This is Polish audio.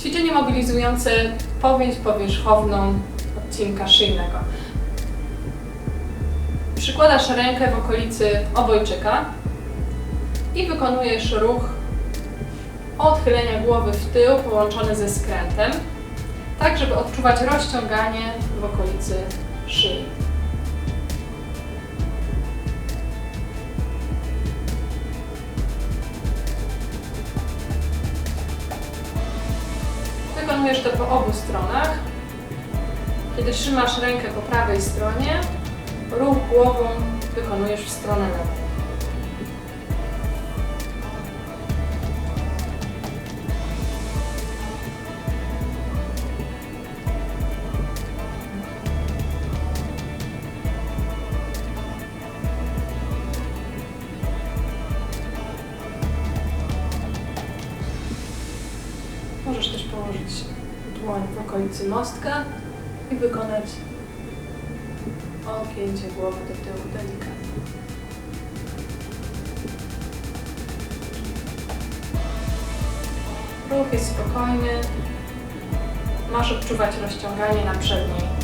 Ćwiczenie mobilizujące powięź powierzchowną odcinka szyjnego. Przykładasz rękę w okolicy obojczyka i wykonujesz ruch odchylenia głowy w tył połączony ze skrętem, tak żeby odczuwać rozciąganie w okolicy szyi. Wykonujesz to po obu stronach. Kiedy trzymasz rękę po prawej stronie, ruch głową wykonujesz w stronę lewą. Możesz też położyć dłoń w okolicy mostka i wykonać ogięcie głowy do tyłu delikatnie. Ruch jest spokojny. Masz odczuwać rozciąganie na przedniej